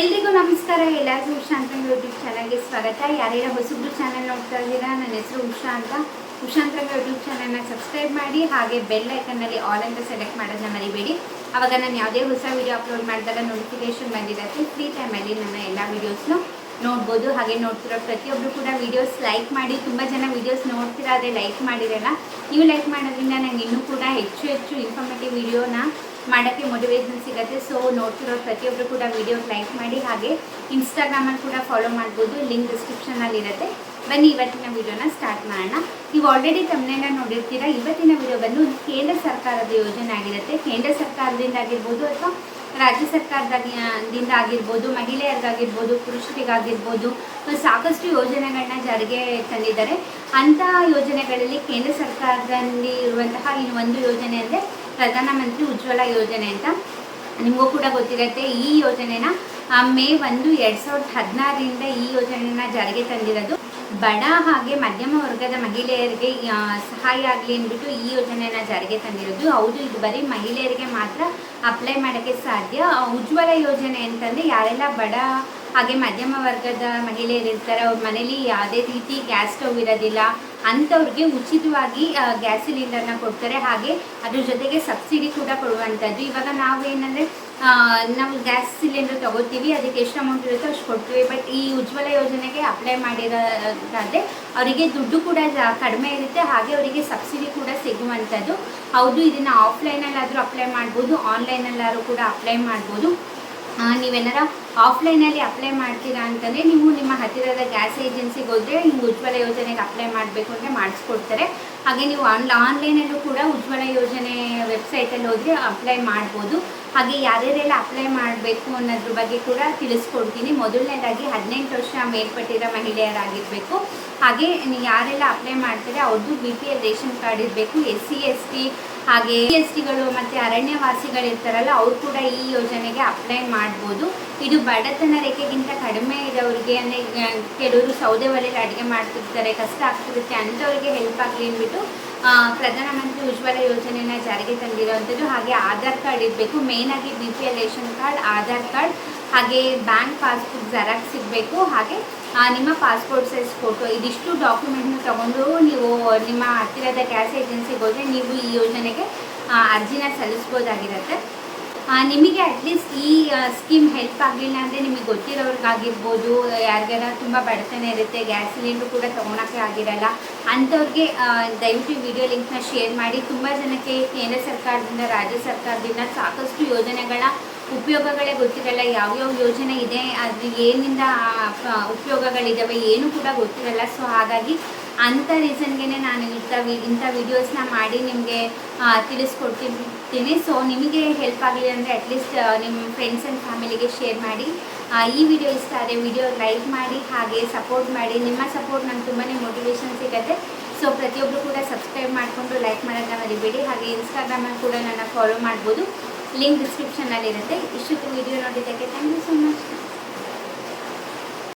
ಎಲ್ರಿಗೂ ನಮಸ್ಕಾರ. ಎಲ್ಲರಿಗೂ ಉಷಾ ಅಂತ ಯೂಟ್ಯೂಬ್ ಚಾನಲ್ಗೆ ಸ್ವಾಗತ. ಯಾರ್ಯಾರ ಹೊಸಬ್ರು ಚಾನಲ್ ನೋಡ್ತಾ ಇದ್ದೀರಾ, ನನ್ನ ಹೆಸರು ಉಷಾ ಅಂತ. ಉಷಾ ಅಂತ ಯೂಟ್ಯೂಬ್ ಚಾನಲ್ನ ಸಬ್ಸ್ಕ್ರೈಬ್ ಮಾಡಿ, ಹಾಗೆ ಬೆಲ್ ಐಕನ್ನಲ್ಲಿ ಆಲ್ ಅಂತ ಸೆಲೆಕ್ಟ್ ಮಾಡೋದನ್ನ ಮರಿಬೇಡಿ. ಅವಾಗ ನಾನು ಯಾವುದೇ ಹೊಸ ವಿಡಿಯೋ ಅಪ್ಲೋಡ್ ಮಾಡಿದಾಗ ನೋಟಿಫಿಕೇಶನ್ ಬಂದಿರತ್ತೆ ಫ್ರೀ ಟೈಮಲ್ಲಿ ನನ್ನ ಎಲ್ಲ ವೀಡಿಯೋಸ್ನು ನೋಡ್ಬೋದು. ಹಾಗೆ ನೋಡ್ತಿರೋ ಪ್ರತಿಯೊಬ್ಬರು ಕೂಡ ವೀಡಿಯೋಸ್ ಲೈಕ್ ಮಾಡಿ, ತುಂಬ ಜನ ವೀಡಿಯೋಸ್ ನೋಡ್ತೀರಾ ಅದೇ ಲೈಕ್ ಮಾಡಿರಲ್ಲ. ನೀವು ಲೈಕ್ ಮಾಡೋದ್ರಿಂದ ನಂಗೆ ಇನ್ನೂ ಕೂಡ ಹೆಚ್ಚು ಹೆಚ್ಚು ಇನ್ಫಾರ್ಮೇಟಿವ್ ವಿಡಿಯೋನ ಮಾಡೋಕ್ಕೆ ಮೋಟಿವೇಶನ್ ಸಿಗುತ್ತೆ. ಸೊ ನೋಡ್ತಿರೋ ಪ್ರತಿಯೊಬ್ಬರು ಕೂಡ ವಿಡಿಯೋಗೆ ಲೈಕ್ ಮಾಡಿ, ಹಾಗೆ ಇನ್ಸ್ಟಾಗ್ರಾಮಲ್ಲಿ ಕೂಡ ಫಾಲೋ ಮಾಡ್ಬೋದು. ಲಿಂಕ್ ಡಿಸ್ಕ್ರಿಪ್ಷನಲ್ಲಿ ಇರುತ್ತೆ. ಬನ್ನಿ, ಇವತ್ತಿನ ವಿಡಿಯೋನ ಸ್ಟಾರ್ಟ್ ಮಾಡೋಣ. ನೀವು ಆಲ್ರೆಡಿ ತಮ್ಮನೆಲ್ಲ ನೋಡಿರ್ತೀರಾ? ಇವತ್ತಿನ ವಿಡಿಯೋ ಬಂದು ಕೇಂದ್ರ ಸರ್ಕಾರದ ಯೋಜನೆ ಆಗಿರುತ್ತೆ. ಕೇಂದ್ರ ಸರ್ಕಾರದಿಂದ ಆಗಿರ್ಬೋದು ಅಥವಾ ರಾಜ್ಯ ಸರ್ಕಾರದಿಂದ ಆಗಿರ್ಬೋದು, ಮಹಿಳೆಯರಿಗಾಗಿರ್ಬೋದು, ಪುರುಷರಿಗಾಗಿರ್ಬೋದು ಸಾಕಷ್ಟು ಯೋಜನೆಗಳನ್ನ ಜಾರಿಗೆ ತಂದಿದ್ದಾರೆ. ಅಂತಹ ಯೋಜನೆಗಳಲ್ಲಿ ಕೇಂದ್ರ ಸರ್ಕಾರದಲ್ಲಿ ಇರುವಂತಹ ಇನ್ನು ಒಂದು ಯೋಜನೆ ಅಂದರೆ ಪ್ರಧಾನಮಂತ್ರಿ ಉಜ್ವಲ ಯೋಜನೆ ಅಂತ. ನಿಮಗೂ ಕೂಡ ಗೊತ್ತಿರುತ್ತೆ, ಈ ಯೋಜನೆನ ಮೇ ಒಂದು ಎರಡ್ ಸಾವಿರದ ಹದಿನಾರರಿಂದ ಈ ಯೋಜನೆನ ಜಾರಿಗೆ ತಂದಿರೋದು ಬಡ ಹಾಗೆ ಮಧ್ಯಮ ವರ್ಗದ ಮಹಿಳೆಯರಿಗೆ ಸಹಾಯ ಆಗಲಿ ಅಂದ್ಬಿಟ್ಟು ಈ ಯೋಜನೆನ ಜಾರಿಗೆ ತಂದಿರೋದು. ಹೌದು, ಇದು ಬರೀ ಮಹಿಳೆಯರಿಗೆ ಮಾತ್ರ ಅಪ್ಲೈ ಮಾಡೋಕ್ಕೆ ಸಾಧ್ಯ. ಉಜ್ವಲ ಯೋಜನೆ ಅಂತಂದರೆ ಯಾರೆಲ್ಲ ಬಡ ಹಾಗೆ ಮಧ್ಯಮ ವರ್ಗದ ಮಹಿಳೆಯರಿರ್ತಾರೆ ಅವ್ರ ಮನೇಲಿ ಯಾವುದೇ ರೀತಿ ಗ್ಯಾಸ್ ಸ್ಟವ್ ಇರೋದಿಲ್ಲ. ಅಂಥವ್ರಿಗೆ ಉಚಿತವಾಗಿ ಗ್ಯಾಸ್ ಸಿಲಿಂಡರ್ನ ಕೊಡ್ತಾರೆ. ಹಾಗೆ ಅದ್ರ ಜೊತೆಗೆ ಸಬ್ಸಿಡಿ ಕೂಡ ಕೊಡುವಂಥದ್ದು. ಇವಾಗ ನಾವು ಏನಂದರೆ ನಾವು ಗ್ಯಾಸ್ ಸಿಲಿಂಡರ್ ತಗೋತೀವಿ. ಅದಕ್ಕೆ ಎಷ್ಟು ಅಮೌಂಟ್ ಇರುತ್ತೋ ಅಷ್ಟು ಕೊಡ್ತೀವಿ. ಬಟ್ ಈ ಉಜ್ವಲ ಯೋಜನೆಗೆ ಅಪ್ಲೈ ಮಾಡಿರೋದಾದರೆ ಅವರಿಗೆ ದುಡ್ಡು ಕೂಡ ಕಡಿಮೆ ಇರುತ್ತೆ. ಹಾಗೆ ಅವರಿಗೆ ಸಬ್ಸಿಡಿ ಕೂಡ ಸಿಗುವಂಥದ್ದು. ಹೌದು, ಇದನ್ನು ಆಫ್ಲೈನಲ್ಲಾದರೂ ಅಪ್ಲೈ ಮಾಡ್ಬೋದು. ಆನ್ಲೈನಲ್ಲಾದ್ರೂ ಕೂಡ ಅಪ್ಲೈ ಮಾಡ್ಬೋದು. ನೀವೇನಾರ ಆಫ್ಲೈನಲ್ಲಿ ಅಪ್ಲೈ ಮಾಡ್ತೀರಾ ಅಂತಂದರೆ ನೀವು ನಿಮ್ಮ ಹತ್ತಿರದ ಗ್ಯಾಸ್ ಏಜೆನ್ಸಿಗೆ ಹೋದರೆ ನೀವು ಉಜ್ವಲ ಯೋಜನೆಗೆ ಅಪ್ಲೈ ಮಾಡಬೇಕು ಅಂದರೆ ಮಾಡಿಸ್ಕೊಡ್ತಾರೆ. ಹಾಗೆ ನೀವು ಆನ್ ಆನ್ಲೈನಲ್ಲೂ ಕೂಡ ಉಜ್ವಲ ಯೋಜನೆ ವೆಬ್ಸೈಟಲ್ಲಿ ಹೋದರೆ ಅಪ್ಲೈ ಮಾಡ್ಬೋದು. ಹಾಗೆ ಯಾರ್ಯಾರೆಲ್ಲ ಅಪ್ಲೈ ಮಾಡಬೇಕು ಅನ್ನೋದ್ರ ಬಗ್ಗೆ ಕೂಡ ತಿಳಿಸ್ಕೊಡ್ತೀನಿ. ಮೊದಲನೇದಾಗಿ ಹದಿನೆಂಟು ವರ್ಷ ಮೇಲ್ಪಟ್ಟಿರೋ ಮಹಿಳೆಯರಾಗಿರಬೇಕು. ಹಾಗೆ ಯಾರೆಲ್ಲ ಅಪ್ಲೈ ಮಾಡ್ತಾರೆ ಅವ್ರದ್ದು B P L ration card ಇರಬೇಕು ಎಸ್ ಸಿ ಎಸ್ ಟಿ ಹಾಗೆ ಎಸ್ ಟಿಗಳು ಅರಣ್ಯವಾಸಿಗಳು ಅರಣ್ಯವಾಸಿಗಳಿರ್ತಾರಲ್ಲ, ಅವ್ರು ಕೂಡ ಈ ಯೋಜನೆಗೆ ಅಪ್ಲೈ ಮಾಡ್ಬೋದು. ಇದು ಬಡತನ ರೇಖೆಗಿಂತ ಕಡಿಮೆ ಇರೋರಿಗೆ, ಅಂದರೆ ಕೆಲವರು ಸೌದೆ ಒಲೆಯಲ್ಲಿ ಅಡುಗೆ ಮಾಡ್ತಿರ್ತಾರೆ, ಕಷ್ಟ ಆಗ್ತಿರುತ್ತೆ ಅಂಥವ್ರಿಗೆ ಹೆಲ್ಪ್ ಆಗಲಿ ಅಂದ್ಬಿಟ್ಟು ಪ್ರಧಾನಮಂತ್ರಿ ಉಜ್ವಲ ಯೋಜನೆನ ಜಾರಿಗೆ ತಂದಿರೋವಂಥದ್ದು ಹಾಗೆ ಆಧಾರ್ ಕಾರ್ಡ್ ಇರಬೇಕು. ಮೇಯ್ನಾಗಿ B P L ration card, Aadhaar card ಹಾಗೆ ಬ್ಯಾಂಕ್ ಪಾಸ್ಬುಕ್ ಜೆರಾಕ್ಸ್ ಸಿಗಬೇಕು. ಹಾಗೆ ನಿಮ್ಮ ಪಾಸ್ಪೋರ್ಟ್ ಸೈಜ್ ಫೋಟೋ ಇದಿಷ್ಟು ಡಾಕ್ಯುಮೆಂಟ್ನ ತಗೊಂಡು ನೀವು ನಿಮ್ಮ ಹತ್ತಿರದ ಗ್ಯಾಸ್ ಏಜೆನ್ಸಿಗೆ ಹೋದರೆ ನೀವು ಈ ಯೋಜನೆಗೆ ಅರ್ಜಿನ ಸಲ್ಲಿಸ್ಬೋದಾಗಿರತ್ತೆ. ನಿಮಗೆ ಅಟ್ಲೀಸ್ಟ್ ಈ ಸ್ಕೀಮ್ ಹೆಲ್ಪ್ ಆಗಲಿಲ್ಲ ಅಂದರೆ ನಿಮಗೆ ಗೊತ್ತಿರೋರ್ಗಾಗಿರ್ಬೋದು. ಯಾರಿಗಾರ ತುಂಬ ಬಡತನ ಇರುತ್ತೆ ಗ್ಯಾಸ್ ಸಿಲಿಂಡ್ರ್ ಕೂಡ ತೊಗೊಳಕ್ಕೆ ಆಗಿರಲ್ಲ. ಅಂಥವ್ರಿಗೆ ದಯವಿಟ್ಟು ವಿಡಿಯೋ ಲಿಂಕ್ನ ಶೇರ್ ಮಾಡಿ. ತುಂಬ ಜನಕ್ಕೆ ಕೇಂದ್ರ ಸರ್ಕಾರದಿಂದ, ರಾಜ್ಯ ಸರ್ಕಾರದಿಂದ ಸಾಕಷ್ಟು ಯೋಜನೆಗಳ ಉಪಯೋಗಗಳೇ ಗೊತ್ತಿರಲ್ಲ, ಯಾವ್ಯಾವ ಯೋಜನೆ ಇದೆ ಅದು ಏನಿಂದ ಉಪಯೋಗಗಳಿದ್ದಾವೆ ಏನು ಕೂಡ ಗೊತ್ತಿರಲ್ಲ. ಸೊ ಹಾಗಾಗಿ ಅಂಥ ರೀಸನ್ಗೆ ನಾನು ಇಂಥ ವಿ, ಇಂಥ ವಿಡಿಯೋಸ್ನ ಮಾಡಿ ನಿಮಗೆ ತಿಳಿಸ್ಕೊಡ್ತಿರ್ತೀನಿ ಸೊ ನಿಮಗೆ ಹೆಲ್ಪ್ ಆಗಲಿ ಅಂದರೆ ಅಟ್ಲೀಸ್ಟ್ ನಿಮ್ಮ ಫ್ರೆಂಡ್ಸ್ ಆ್ಯಂಡ್ ಫ್ಯಾಮಿಲಿಗೆ ಶೇರ್ ಮಾಡಿ ಈ ವಿಡಿಯೋ ಇಷ್ಟ ಆದರೆ ವಿಡಿಯೋ ಲೈಕ್ ಮಾಡಿ, ಹಾಗೆ ಸಪೋರ್ಟ್ ಮಾಡಿ. ನಿಮ್ಮ ಸಪೋರ್ಟ್ ನಂಗೆ ತುಂಬಾ ಮೋಟಿವೇಶನ್ ಸಿಗುತ್ತೆ. ಸೊ ಪ್ರತಿಯೊಬ್ಬರು ಕೂಡ ಸಬ್ಸ್ಕ್ರೈಬ್ ಮಾಡಿಕೊಂಡು ಲೈಕ್ ಮಾಡೋದನ್ನ ಮರಿಬೇಡಿ. ಹಾಗೆ ಇನ್ಸ್ಟಾಗ್ರಾಮಲ್ಲಿ ಕೂಡ ನನ್ನ ಫಾಲೋ ಮಾಡ್ಬೋದು. ಲಿಂಕ್ ಡಿಸ್ಕ್ರಿಪ್ಷನಲ್ಲಿ ಇರುತ್ತೆ ಇಷ್ಟೊತ್ತು ವಿಡಿಯೋ ನೋಡಿದ್ದಕ್ಕೆ ಥ್ಯಾಂಕ್ ಯು ಸೊ ಮಚ್